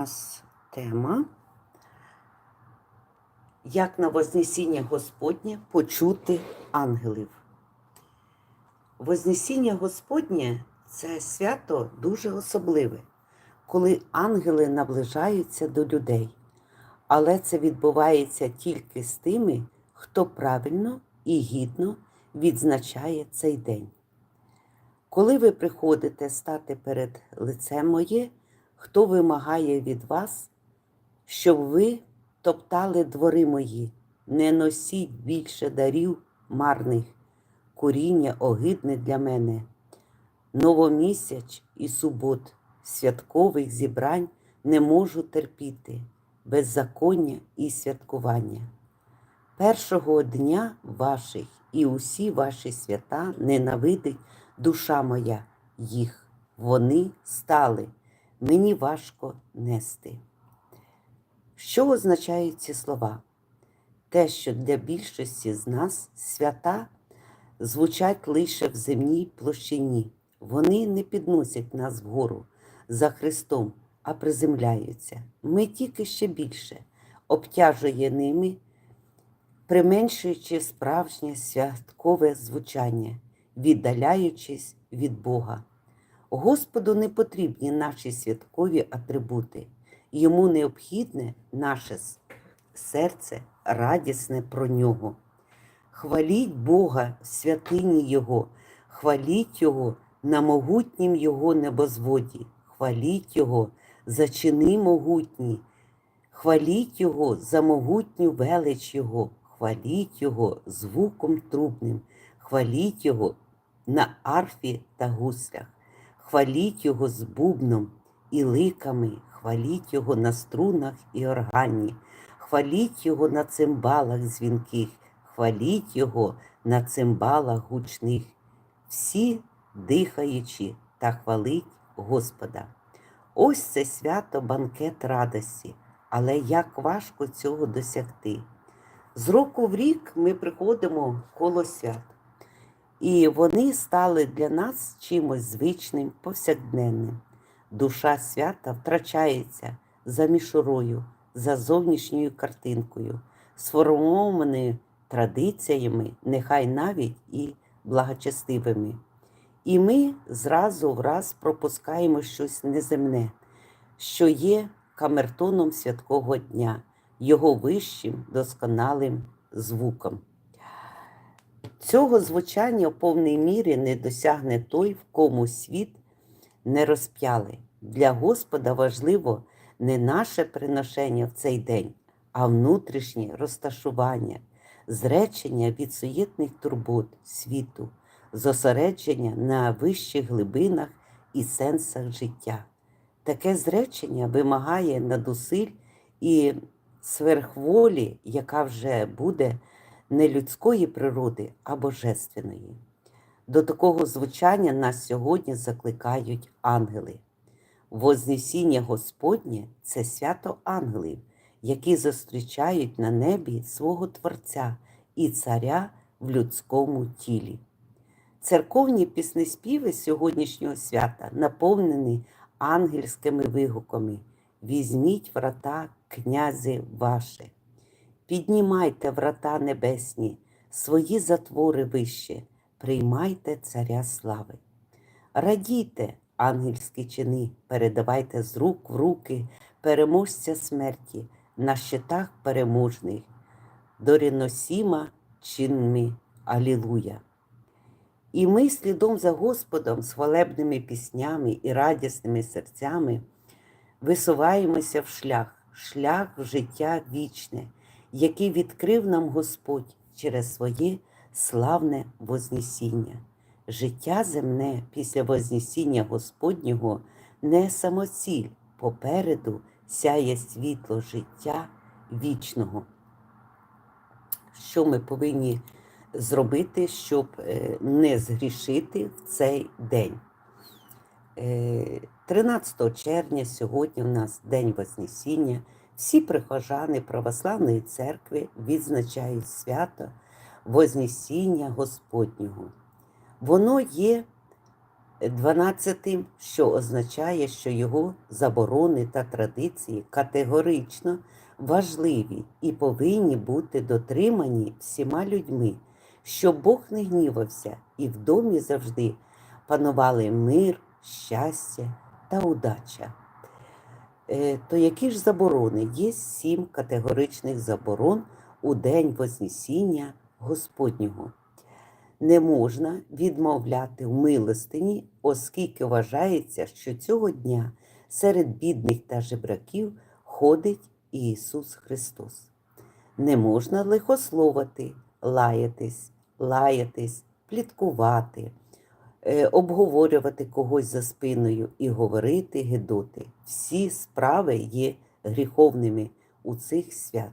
нас тема, як на Вознесіння Господнє почути ангелів. Вознесіння Господнє це свято дуже особливе, коли ангели наближаються до людей. Але це відбувається тільки з тими, хто правильно і гідно відзначає цей день. Коли ви приходите стати перед лицем моє, хто вимагає від вас, щоб ви топтали двори мої, не носіть більше дарів марних, куріння огидне для мене, новомісяч і субот, святкових зібрань не можу терпіти, беззаконня і святкування. Першого дня ваших і усі ваші свята ненавидить душа моя. Їх. Вони стали, мені важко нести. Що означають ці слова? Те, що для більшості з нас свята звучать лише в земній площині. Вони не підносять нас вгору за Христом, а приземляються. Ми тільки ще більше обтяжує ними, применшуючи справжнє святкове звучання, віддаляючись від Бога. Господу не потрібні наші святкові атрибути, йому необхідне наше серце радісне про нього. Хваліть Бога в святині Його, хваліть Його на могутнім Його небозводі, хваліть Його за чини могутні, хваліть Його за могутню велич Його, хваліть Його звуком трубним, хваліть Його на арфі та гуслях, хваліть Його з бубном і ликами, хваліть Його на струнах і органі, хваліть Його на цимбалах дзвінких, хваліть Його на цимбалах гучних, всі дихаючи та хвалить Господа. Ось це свято банкет радості, але як важко цього досягти. З року в рік ми приходимо коло свят, і вони стали для нас чимось звичним, повсякденним. Душа свята втрачається за мішурою, за зовнішньою картинкою, сформованою традиціями, нехай навіть і благочестивими. І ми зразу в раз пропускаємо щось неземне, що є камертоном святкового дня, його вищим досконалим звуком. Цього звучання в повній мірі не досягне той, в кому світ не розп'яли. Для Господа важливо не наше приношення в цей день, а внутрішнє розташування, зречення від суєтних турбот світу, зосередження на вищих глибинах і сенсах життя. Таке зречення вимагає надусиль і сверхволі, яка вже буде не людської природи, а божественної. До такого звучання нас сьогодні закликають ангели. Вознесіння Господнє це свято ангелів, які зустрічають на небі свого Творця і Царя в людському тілі. Церковні піснеспіви сьогоднішнього свята наповнені ангельськими вигуками. Візьміть врата, князи ваші. Піднімайте врата небесні, свої затвори вище, приймайте царя слави. Радійте, ангельські чини, передавайте з рук в руки переможця смерті на щитах переможних, доріносіма чинми Алілуя. І ми слідом за Господом з хвалебними піснями і радісними серцями висуваємося в шлях, шлях в життя вічне, який відкрив нам Господь через своє славне Вознесіння. Життя земне після Вознесіння Господнього не самоціль, попереду сяє світло життя вічного. Що ми повинні зробити, щоб е, не згрішити в цей день? Е, 13 червня сьогодні у нас День Вознесіння. Всі прихожани Православної церкви відзначають свято Вознесіння Господнього. Воно є Дванадцятим, що означає, що його заборони та традиції категорично важливі і повинні бути дотримані всіма людьми, щоб Бог не гнівався і в домі завжди панували мир, щастя та удача. Е, То які ж заборони? Є сім категоричних заборон у день Вознесіння Господнього. Не можна відмовляти в милостині, оскільки вважається, що цього дня серед бідних та жебраків ходить Ісус Христос. Не можна лихословити, лаятись, лаятись, пліткувати, обговорювати когось за спиною і говорити гидоти. Всі справи є гріховними у цих свят.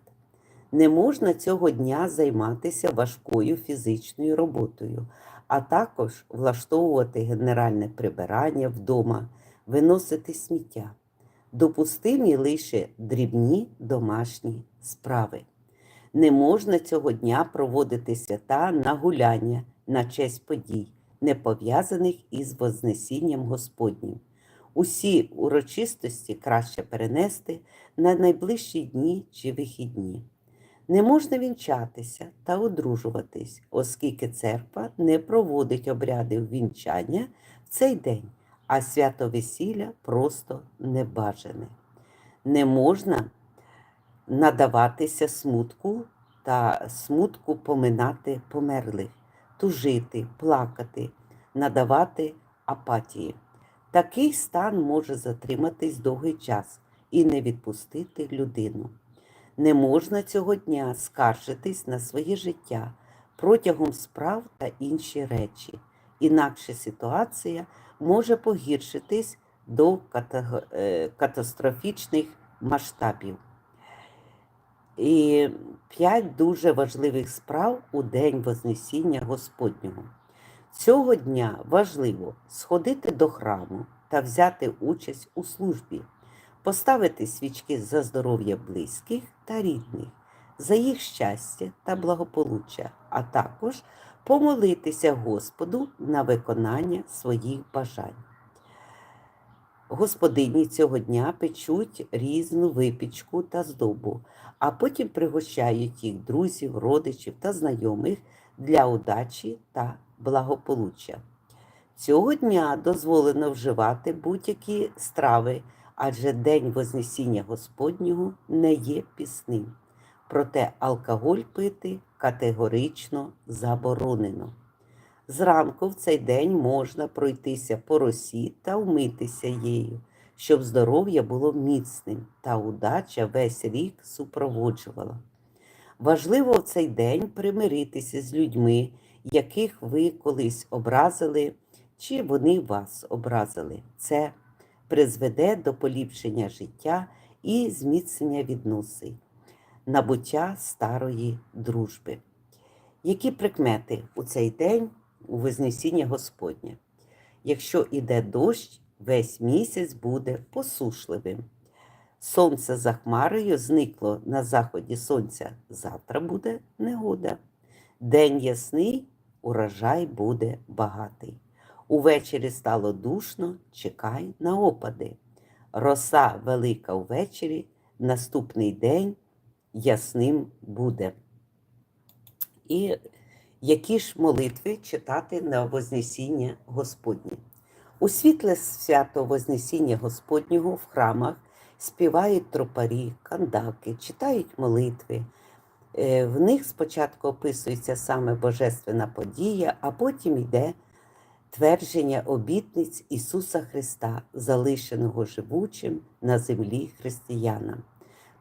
Не можна цього дня займатися важкою фізичною роботою, а також влаштовувати генеральне прибирання вдома, виносити сміття. Допустимі лише дрібні домашні справи. Не можна цього дня проводити свята на гуляння на честь подій, не пов'язаних із Вознесінням Господнім. Усі урочистості краще перенести на найближчі дні чи вихідні. Не можна вінчатися та одружуватись, оскільки церква не проводить обряди вінчання в цей день, а свято весілля просто небажане. Не можна надаватися смутку та смутку поминати померлих, тужити, плакати, надавати апатії. Такий стан може затриматись довгий час і не відпустити людину. Не можна цього дня скаржитись на своє життя протягом справ та інші речі, інакше ситуація може погіршитись до е, катастрофічних масштабів. І п'ять дуже важливих справ у День Вознесіння Господнього. Цього дня важливо сходити до храму та взяти участь у службі, поставити свічки за здоров'я близьких та рідних, за їх щастя та благополуччя, а також помолитися Господу на виконання своїх бажань. Господині цього дня печуть різну випічку та здобу, а потім пригощають їх друзів, родичів та знайомих для удачі та благополуччя. Цього дня дозволено вживати будь-які страви, адже День Вознесіння Господнього не є пісним. Проте алкоголь пити категорично заборонено. Зранку в цей день можна пройтися по росі та вмитися її, щоб здоров'я було міцним та удача весь рік супроводжувала. Важливо в цей день примиритися з людьми, яких ви колись образили, чи вони вас образили. Це призведе до поліпшення життя і зміцнення відносин, набуття старої дружби. Які прикмети у цей день у Вознесіння Господнє? Якщо іде дощ, весь місяць буде посушливим. Сонце за хмарою зникло на заході сонця. Завтра буде негода. День ясний, урожай буде багатий. Увечері стало душно, чекай на опади. Роса велика увечері, наступний день ясним буде. І які ж молитви читати на Вознесіння Господнє? У світле свято Вознесіння Господнього в храмах співають тропарі, кандаки, читають молитви. Е, В них спочатку описується саме божественна подія, а потім йде твердження обітниць Ісуса Христа, залишеного живучим на землі християнам.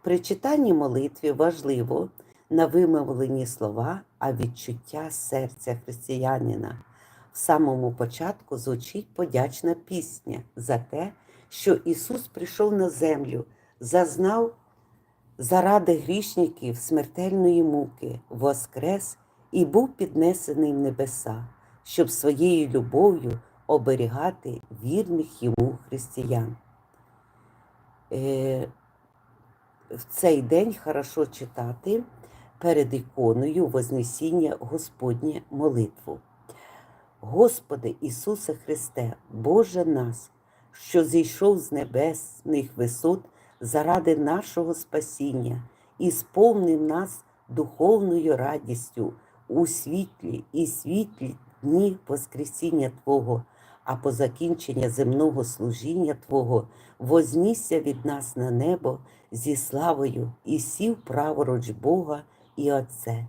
При читанні молитви важливо на вимовлені слова, а відчуття серця християнина. В самому початку звучить подячна пісня за те, що Ісус прийшов на землю, зазнав заради грішників смертельної муки, воскрес і був піднесений в небеса, щоб своєю любов'ю оберігати вірних йому християн. Е, в цей день хорошо читати перед іконою Вознесіння Господнє молитву. Господи Ісусе Христе, Боже нас, що зійшов з небесних висот заради нашого спасіння і сповнив нас духовною радістю у світлі і світлі дні Воскресіння Твого, а по закінчення земного служіння Твого вознісся від нас на небо зі славою і сів праворуч Бога і Отце.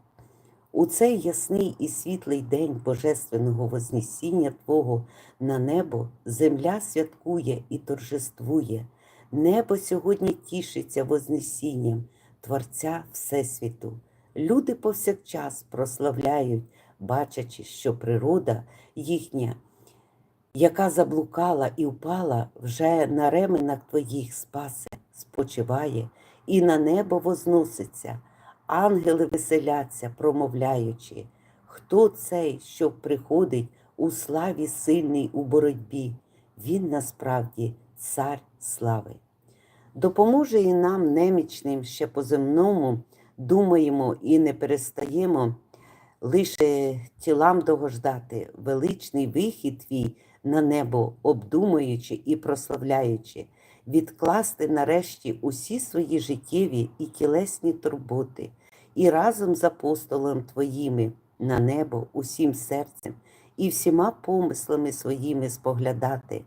У цей ясний і світлий день Божественного Вознесіння Твого на небо земля святкує і торжествує. Небо сьогодні тішиться Вознесінням Творця Всесвіту. Люди повсякчас прославляють, бачачи, що природа їхня, яка заблукала і впала, вже на ременах Твоїх спасе, спочиває і на небо возноситься. Ангели веселяться, промовляючи, хто цей, що приходить у славі сильний у боротьбі? Він насправді цар слави. Допоможе і нам, немічним, ще по земному, думаємо і не перестаємо лише тілам догождати величний вихід твій на небо, обдумуючи і прославляючи, відкласти нарешті усі свої життєві і тілесні турботи, і разом з апостолом Твоїми на небо усім серцем і всіма помислами своїми споглядати,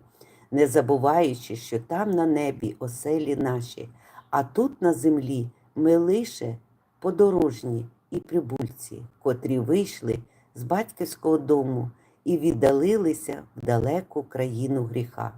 не забуваючи, що там на небі оселі наші, а тут на землі ми лише подорожні і прибульці, котрі вийшли з батьківського дому і віддалилися в далеку країну гріха.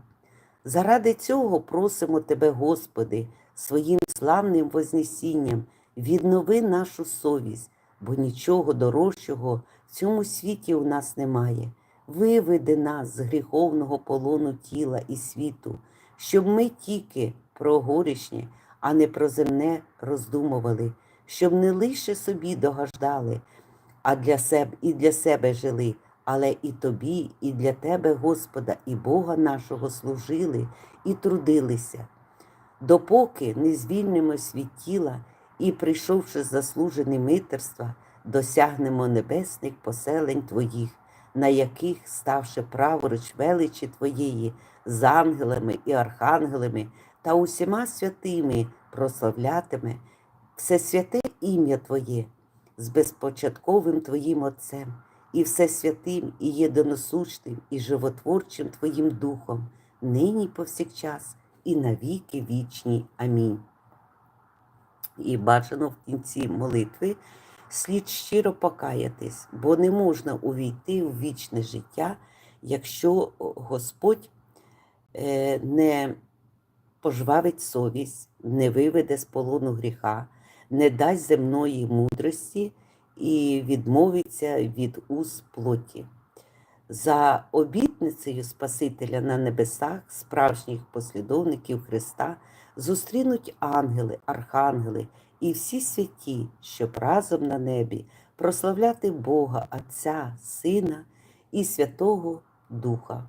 Заради цього просимо Тебе, Господи, своїм славним Вознесінням, віднови нашу совість, бо нічого дорожчого в цьому світі у нас немає. Виведи нас з гріховного полону тіла і світу, щоб ми тільки про горішнє, а не про земне роздумували, щоб не лише собі догаждали, а для себе і для себе жили, але і тобі, і для тебе, Господа, і Бога нашого служили і трудилися. Допоки не звільнимось від тіла і, прийшовши з заслужені митерства, досягнемо небесних поселень Твоїх, на яких, ставши праворуч величі Твоєї, з ангелами і архангелами та усіма святими прославлятиме все святе ім'я Твоє з безпочатковим Твоїм Отцем і все святим і єдиносущним, і животворчим Твоїм Духом, нині повсякчас і навіки вічні. Амінь. І бажано в кінці молитви слід щиро покаятись, бо не можна увійти в вічне життя, якщо Господь е, не пожвавить совість, не виведе з полону гріха, не дасть земної мудрості і відмовиться від уз плоті. За обітницею Спасителя на небесах, справжніх послідовників Христа, зустрінуть ангели, архангели і всі святі, щоб разом на небі прославляти Бога, Отця, Сина і Святого Духа.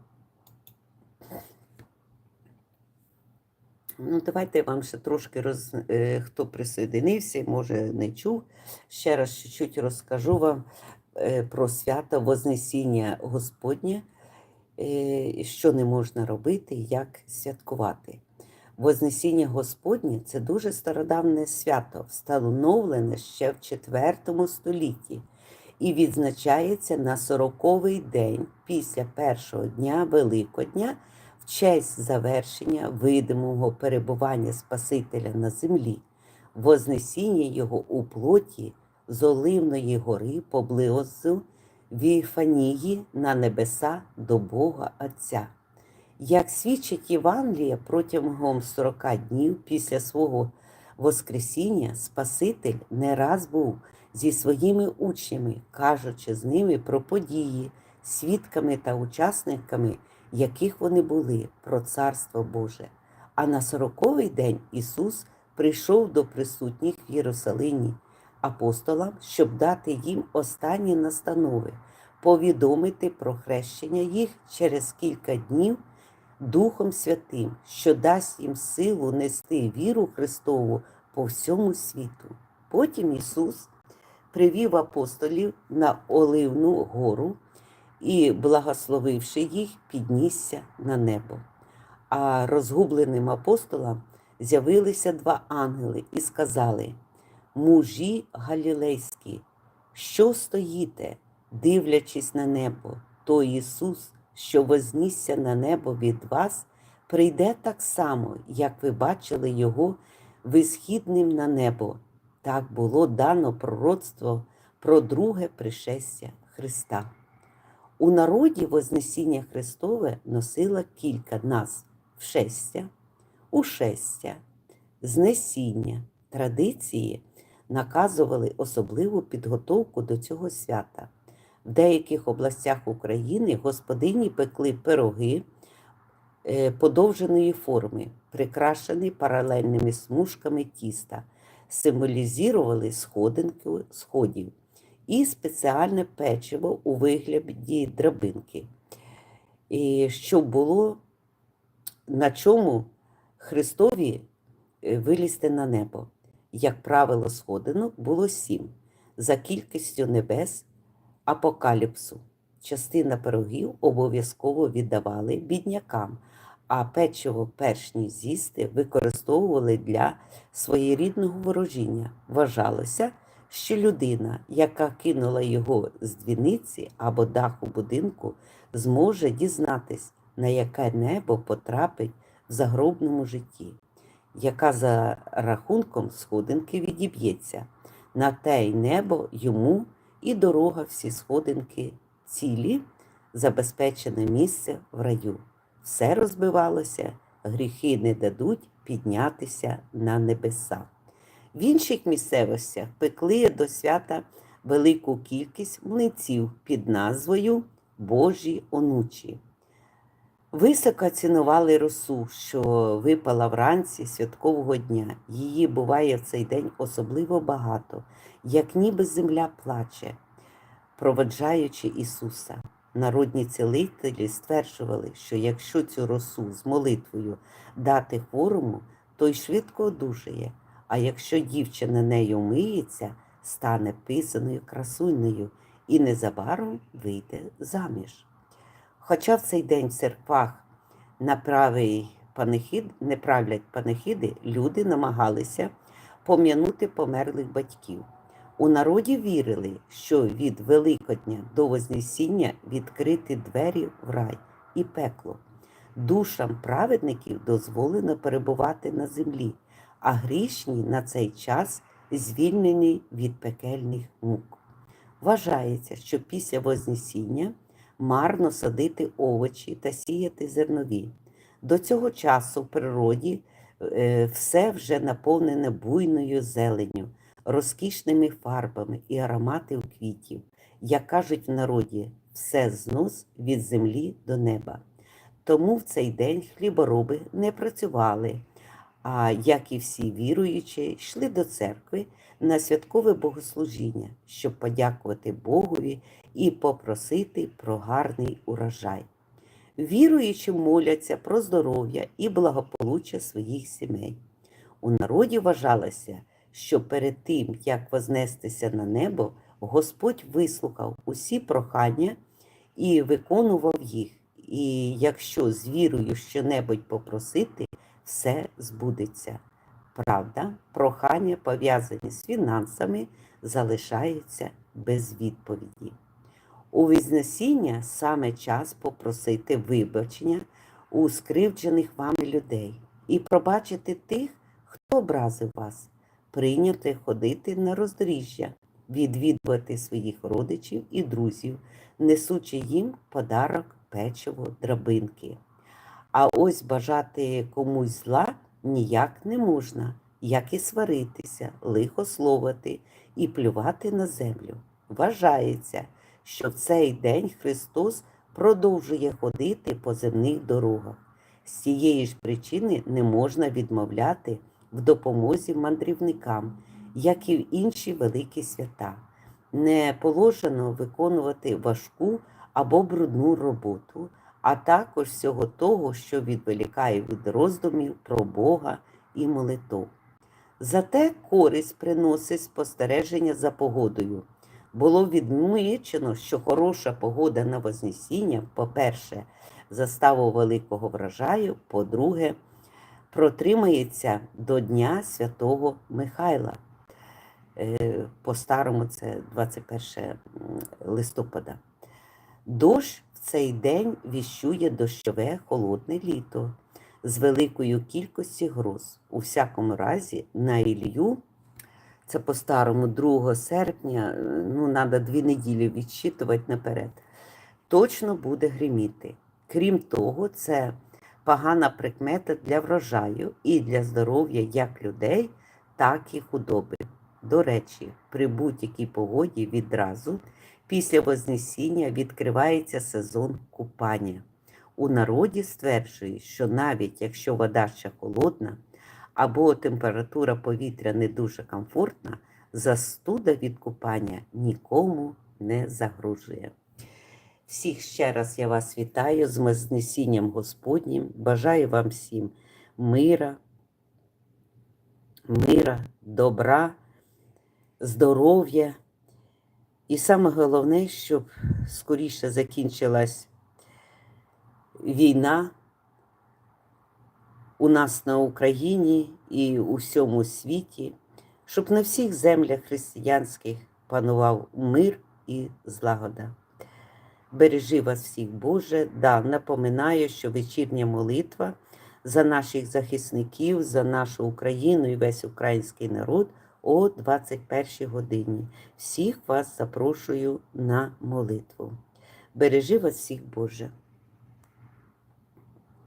Ну, давайте вам ще трошки роз... е, хто присоединився, може не чув. Ще раз чуть-чуть розкажу вам е, про свято Вознесіння Господнє, е, що не можна робити, як святкувати. Вознесіння Господнє це дуже стародавне свято, встановлене ще в IV столітті і відзначається на 40-й день після першого дня Великодня в честь завершення видимого перебування Спасителя на землі, вознесіння його у плоті з Оливної гори поблизу Віфанії на небеса до Бога Отця. Як свідчить Євангелія, протягом 40 днів після свого Воскресіння Спаситель не раз був зі своїми учнями, кажучи з ними про події, свідками та учасниками, яких вони були про Царство Боже. А на сороковий день Ісус прийшов до присутніх в Єрусалимі апостолам, щоб дати їм останні настанови, повідомити про хрещення їх через кілька днів. Духом Святим, що дасть їм силу нести віру Христову по всьому світу. Потім Ісус привів апостолів на Оливну гору і, благословивши їх, піднісся на небо. А розгубленим апостолам з'явилися два ангели і сказали: Мужі галілейські, що стоїте, дивлячись на небо, той Ісус, що вознісся на небо від вас, прийде так само, як ви бачили Його висхідним на небо. Так було дано пророцтво про друге пришестя Христа. У народі Вознесіння Христове носило кілька назв вшестя, ушестя, знесіння, традиції наказували особливу підготовку до цього свята. В деяких областях України господині пекли пироги е, подовженої форми, прикрашені паралельними смужками тіста, символізували сходинки сходів і спеціальне печиво у вигляді драбинки, і щоб було на чому Христові е, вилізти на небо. Як правило, сходинок було сім за кількістю небес апокаліпсу. Частина пирогів обов'язково віддавали біднякам, а печиво перш ніж з'їсти використовували для своєрідного ворожіння. Вважалося, що людина, яка кинула його з двіниці або даху будинку, зможе дізнатись, на яке небо потрапить в загробному житті, яка за рахунком сходинки відіб'ється. На те й небо йому і дорога всі сходинки цілі, забезпечене місце в раю. Все розбивалося, гріхи не дадуть піднятися на небеса. В інших місцевостях пекли до свята велику кількість млинців під назвою Божі онучі. Високо цінували росу, що випала вранці святкового дня. Її буває в цей день особливо багато, як ніби земля плаче, проводжаючи Ісуса. Народні цілителі стверджували, що якщо цю росу з молитвою дати хворому, той швидко одужає, а якщо дівчина нею миється, стане писаною красунею і незабаром вийде заміж. Хоча в цей день в церквах на правий панихід, не правлять панихіди, люди намагалися пом'янути померлих батьків. У народі вірили, що від Великодня до Вознесіння відкриті двері в рай і пекло. Душам праведників дозволено перебувати на землі, а грішні на цей час звільнені від пекельних мук. Вважається, що після Вознесіння марно садити овочі та сіяти зернові. До цього часу в природі е, все вже наповнене буйною зеленню, розкішними фарбами і ароматів квітів. Як кажуть в народі, все знос від землі до неба. Тому в цей день хлібороби не працювали, а як і всі віруючі, йшли до церкви на святкове богослужіння, щоб подякувати Богові і попросити про гарний урожай. Віруючі моляться про здоров'я і благополуччя своїх сімей. У народі вважалося, що перед тим, як вознестися на небо, Господь вислухав усі прохання і виконував їх. І якщо з вірою щонебудь попросити, все збудеться. Правда, прохання, пов'язані з фінансами, залишаються без відповіді. У Вознесіння саме час попросити вибачення у скривджених вами людей і пробачити тих, хто образив вас, прийняти ходити на роздоріжжя, відвідувати своїх родичів і друзів, несучи їм подарок печиво, драбинки. А ось бажати комусь зла ніяк не можна, як і сваритися, лихословити і плювати на землю. Вважається, що в цей день Христос продовжує ходити по земних дорогах. З цієї ж причини не можна відмовляти в допомозі мандрівникам, як і в інші великі свята. Не положено виконувати важку або брудну роботу, а також всього того, що відволікає від роздумів про Бога і молитов. Зате користь приносить спостереження за погодою. Було відмічено, що хороша погода на Вознесіння, по-перше, заставу великого врожаю, по-друге, протримається до Дня Святого Михайла. Е, По-старому це 21 листопада. Дощ цей день віщує дощове холодне літо з великою кількістю гроз. У всякому разі, на Ілью, це по-старому 2 серпня, е, ну, треба дві неділі відчитувати наперед, точно буде гриміти. Крім того, це погана прикмета для врожаю і для здоров'я як людей, так і худоби. До речі, при будь-якій погоді відразу після Вознесіння відкривається сезон купання. У народі стверджують, що навіть якщо вода ще холодна або температура повітря не дуже комфортна, застуда від купання нікому не загрожує. Всіх ще раз я вас вітаю з Вознесінням Господнім. Бажаю вам всім мира, мира, добра, здоров'я. І саме головне, щоб скоріше закінчилась війна у нас на Україні і у всьому світі, щоб на всіх землях християнських панував мир і злагода. Бережи вас всіх, Боже. Да, напоминаю, що вечірня молитва за наших захисників, за нашу Україну і весь український народ о 21 годині. Всіх вас запрошую на молитву. Бережи вас всіх, Боже.